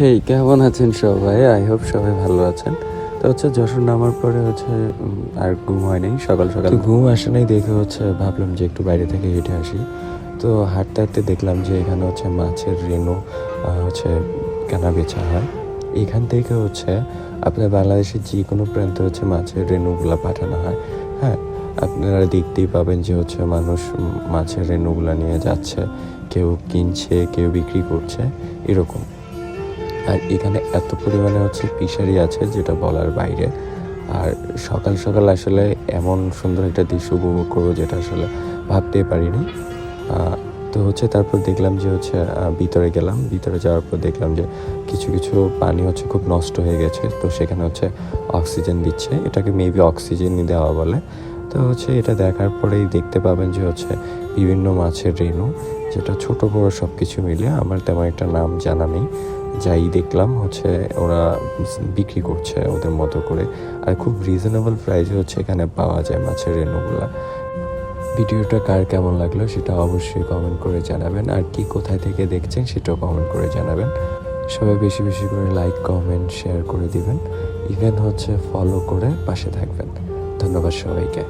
হেই কেমন আছেন সবাই? আই হোপ সবাই ভালো আছেন। তো হচ্ছে যশোর নামার পরে হচ্ছে আর ঘুম হয়নি সকাল সকাল। ঘুম আসে নাই দেখে হচ্ছে ভাবলাম যে একটু বাইরে থেকে হেঁটে আসি। তো হাঁটতে হাঁটতে দেখলাম যে এখানে হচ্ছে মাছের রেণু হচ্ছে কেনা বেচা হয়। এখান থেকে হচ্ছে আপনার বাংলাদেশের যে কোনো প্রান্তে হচ্ছে মাছের রেণুগুলা পাঠানো হয়। হ্যাঁ আপনারা দেখতেই পাবেন যে হচ্ছে মানুষ মাছের রেণুগুলা নিয়ে যাচ্ছে। কেউ কিনছে, কেউ বিক্রি করছে, এরকম। আর এখানে এত পরিমাণে হচ্ছে ফিশারি আছে যেটা বলার বাইরে। আর সকাল সকাল আসলে এমন সুন্দর একটা দৃশ্য উপভোগ করব যেটা আসলে ভাবতেই পারিনি। তো হচ্ছে তারপর দেখলাম যে হচ্ছে ভিতরে গেলাম। ভিতরে যাওয়ার পর দেখলাম যে কিছু কিছু পানি হচ্ছে খুব নষ্ট হয়ে গেছে। তো সেখানে হচ্ছে অক্সিজেন দিচ্ছে। এটাকে মেবি অক্সিজেনই দেওয়া বলে। তো হচ্ছে এটা দেখার পরেই দেখতে পাবেন যে হচ্ছে বিভিন্ন মাছের রেণু, যেটা ছোট বড় সব কিছু মিলে। আমার তেমন একটা নাম জানা নেই। যাই দেখলাম হচ্ছে ওরা বিক্রি করছে ওদের মতো করে। আর খুব রিজনেবল প্রাইসে হচ্ছে এখানে পাওয়া যায় মাছের রেণুগুলা। ভিডিওটা কার কেমন লাগল সেটা অবশ্যই কমেন্ট করে জানাবেন। আর কি কোথায় থেকে দেখছেন সেটাও কমেন্ট করে জানাবেন। সবাই বেশি বেশি করে লাইক কমেন্ট শেয়ার করে দিবেন। ইভেন হচ্ছে ফলো করে পাশে থাকবেন। ধন্যবাদ সবাইকে।